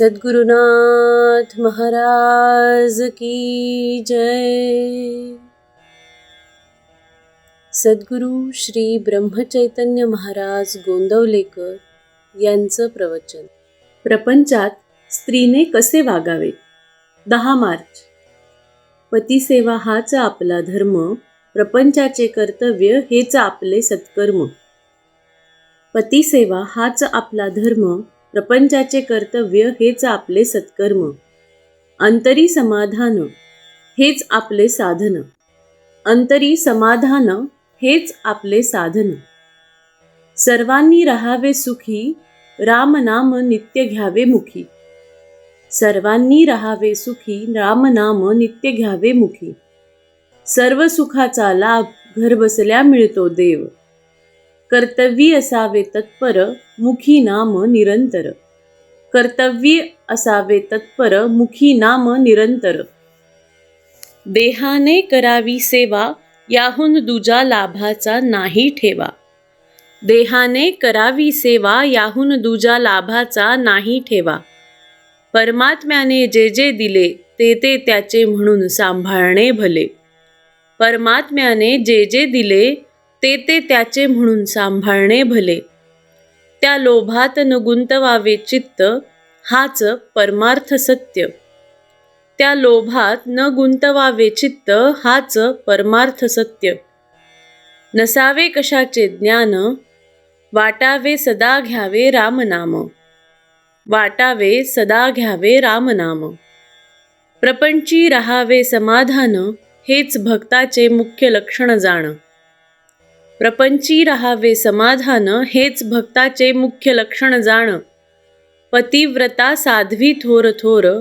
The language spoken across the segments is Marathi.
सद्गुरुनाथ महाराज की जय। सद्गुरु श्री ब्रह्मचैतन्य महाराज गोंदवलेकर यांचं प्रवचन. प्रपंचात स्त्रीने कसे वागावे? दहा मार्च. पतिसेवा हाच आपला धर्म प्रपंचाचे कर्तव्य हेच आपले सत्कर्म. पतिसेवा हाच आपला धर्म प्रपंचाचे कर्तव्य हेच आपले सत्कर्म. अंतरी समाधान हेच आपले साधन. अंतरी समाधान हेच आपले साधन. सर्वांनी राहावे सुखी रामनाम नित्य घ्यावे मुखी. सर्वांनी राहावे सुखी रामनाम नित्य घ्यावे मुखी. सर्व सुखाचा लाभ घरबसल्या मिळतो देव. कर्तव्य असावे तत्पर मुखी नाम निरंतर. कर्तव्य असावे तत्पर मुखी नाम निरंतर. देहाने करावी सेवा याहून दुजा लाभाचा नाही ठेवा. देहाने करावी सेवा याहून दुजा लाभाचा नाही ठेवा. परमात्म्याने जे जे दिले ते ते त्याचे म्हणून सांभाळणे भले. परमात्म्याने जे जे दिले ते ते त्याचे म्हणून सांभाळणे भले. त्या लोभात न गुंतवावे चित्त हाच परमार्थ सत्य. त्या लोभात न गुंतवावे चित्त हाच परमार्थ सत्य. नसावे कशाचे ज्ञान वाटावे सदा घ्यावे रामनाम. वाटावे सदा घ्यावे रामनाम. प्रपंची रहावे समाधान हेच भक्ताचे मुख्य लक्षण जाणं. प्रपंची राहावे समाधान हेच भक्ताचे मुख्य लक्षण जाण. पतिव्रता साध्वी थोर थोर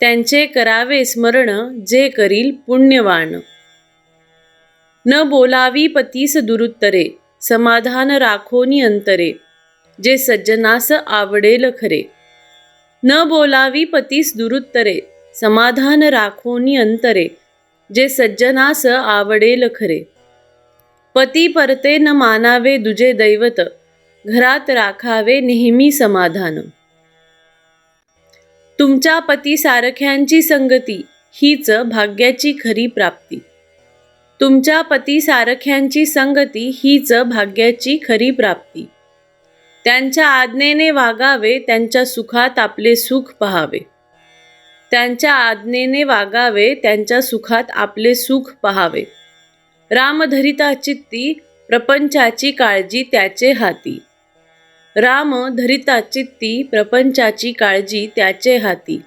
त्यांचे करावे स्मरण जे करील पुण्यवान. न बोलावी पतीस दुरुत्तरे समाधान राखोनी अंतरे जे सज्जनास आवडेल खरे. न बोलावी पतीस दुरुत्तरे समाधान राखोनी अंतरे जे सज्जनास आवडेल खरे. पती परते न मानावे दुजे दैवत घरात राखावे नेहमी समाधान. तुमच्या पती सारख्यांची संगती हीच भाग्याची खरी प्राप्ती. तुमच्या पती सारख्यांची संगती हीच भाग्याची खरी प्राप्ती. त्यांच्या आज्ञेने वागावे त्यांच्या सुखात आपले सुख पहावे. त्यांच्या आज्ञेने वागावे त्यांच्या सुखात आपले सुख पहावे. रामधरिता चित्ती प्रपंचाची काळजी त्याचे हाती. राम धरिता चित्ती प्रपंचाची काळजी त्याचे हाती.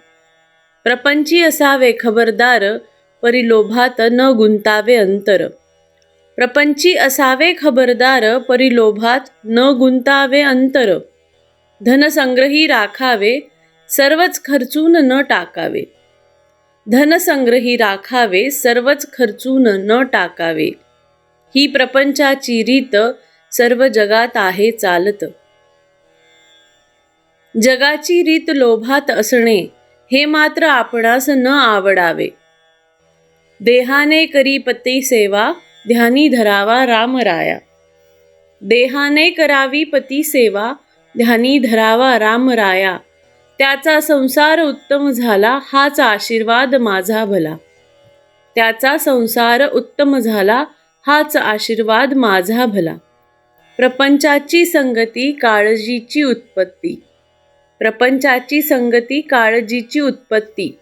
प्रपंची असावे खबरदार परिलोभात न गुंतावे अंतर. प्रपंची असावे खबरदार परिलोभात न गुंतावे अंतर. धनसंग्रही राखावे सर्वच खर्चून न टाकावे. धनसंग्रही राखावे सर्वच खर्चून न टाकावे. ही प्रपंचाची रीत सर्व जगात आहे चालत. जगाची रीत लोभात असणे हे मात्र आपणास न आवडावे. देहाने करी पती सेवा ध्यानी धरावा रामराया देहाने करावी पती सेवा ध्यानी धरावा रामराया त्याचा संसार उत्तम झाला हाच आशीर्वाद माझा भला. त्याचा संसार उत्तम झाला हाच आशीर्वाद माझा भला. प्रपंचाची संगती काळजीची उत्पत्ती. प्रपंचाची संगती काळजीची उत्पत्ती.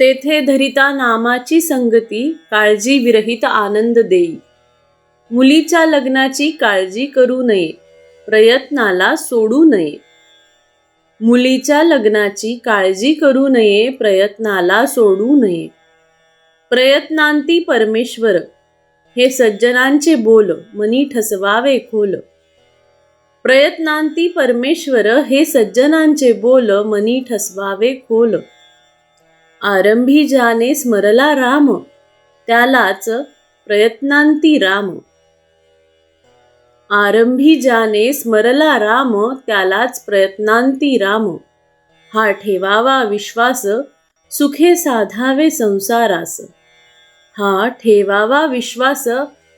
तेथे धरिता नामाची संगती काळजी विरहित आनंद देई. मुलीच्या लग्नाची काळजी करू नये प्रयत्नाला सोडू नये. मुलीच्या लग्नाची काळजी करू नये प्रयत्नाला सोडू नये. प्रयत्नांती परमेश्वर हे सज्जनांचे बोल मनी ठसवावे खोल. प्रयत्नांती परमेश्वर हे सज्जनांचे बोल मनी ठसवावे खोल. आरंभी जाने स्मरला राम त्यालाच प्रयत्नांती राम. आरंभी जाने स्मरला राम त्यालाच प्रयत्नांती राम. हा ठेवावा विश्वास सुखे साधावे संसारास. हा ठेवावा विश्वास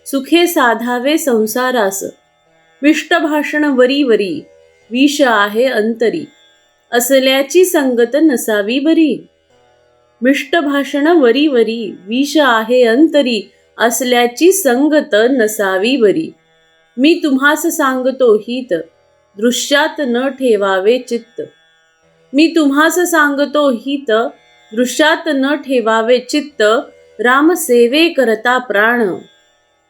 सुखे साधावे संसारास. विष्टभाषण वरी वरी विष आहे अंतरी. असल्याची संगत नसावी बरी. मिष्टभाषण वरी वरी विष आहे अंतरी. असल्याची संगत नसावी बरी. मी तुम्हास सांगतो हित दृश्यात न ठेवावे चित्त. मी तुम्हास सांगतो हित दृश्यात न ठेवावे चित्त राम सेवे करता प्राण.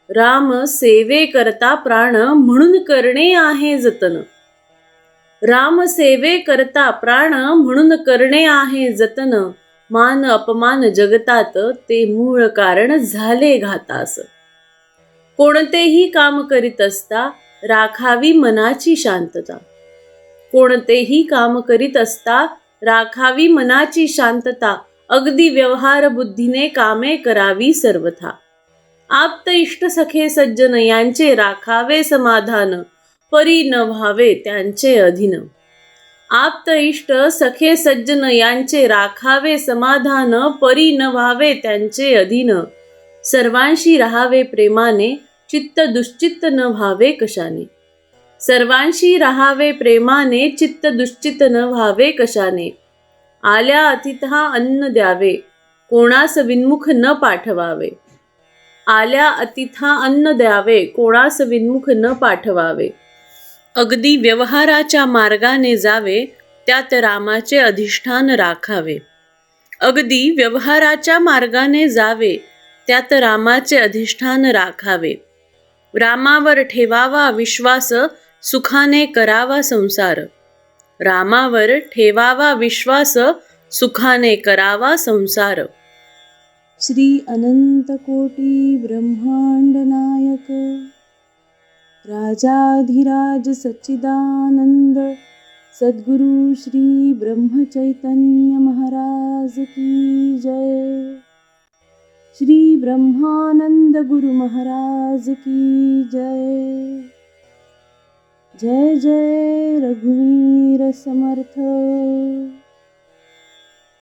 राम सेवे करता प्राण म्हणून करणे आहे जतन. राम सेवे करता प्राण म्हणून करणे आहे जतन. मान अपमान जगतात ते मूळ कारण झाले घातास. कोणतेही काम करीत असता राखावी मनाची शांतता. कोणतेही काम करीत असता राखावी मनाची शांतता अगदी व्यवहार बुद्धीने कामे करावी सर्वथा. आप्त इष्ट सखे सज्जन यांचे राखावे समाधान परी न व्हावे त्यांचे अधीन. आप्त इष्ट सखे सज्जन यांचे राखावे समाधान परी न व्हावे त्यांचे अधीन. सर्वांशी राहावे प्रेमाने चित्त दुश्चित्त न व्हावे कशाने? सर्वांशी राहावे प्रेमाने चित्त दुश्चित्त न व्हावे कशाने? आल्या अतिथा अन्न द्यावे कोणास विन्मुख न पाठवावे. आल्या अतिथा अन्न द्यावे कोणास विन्मुख न पाठवावे. अगदी व्यवहाराच्या मार्गाने जावे त्यात रामाचे अधिष्ठान राखावे. अगदी व्यवहाराच्या मार्गाने जावे त्यात रामाचे अधिष्ठान राखावे. रामावर ठेवावा विश्वास सुखाने करावा संसार. रामावर ठेवावा विश्वास सुखाने करावा संसार. श्री अनंतकोटी ब्रह्मांड नायक राजाधिराज सच्चिदानंद सद्गुरु श्री ब्रह्मचैतन्य महाराज की जय. श्री ब्रह्मानंद गुरु महाराज की जय। जय जय रघुवीर समर्थ।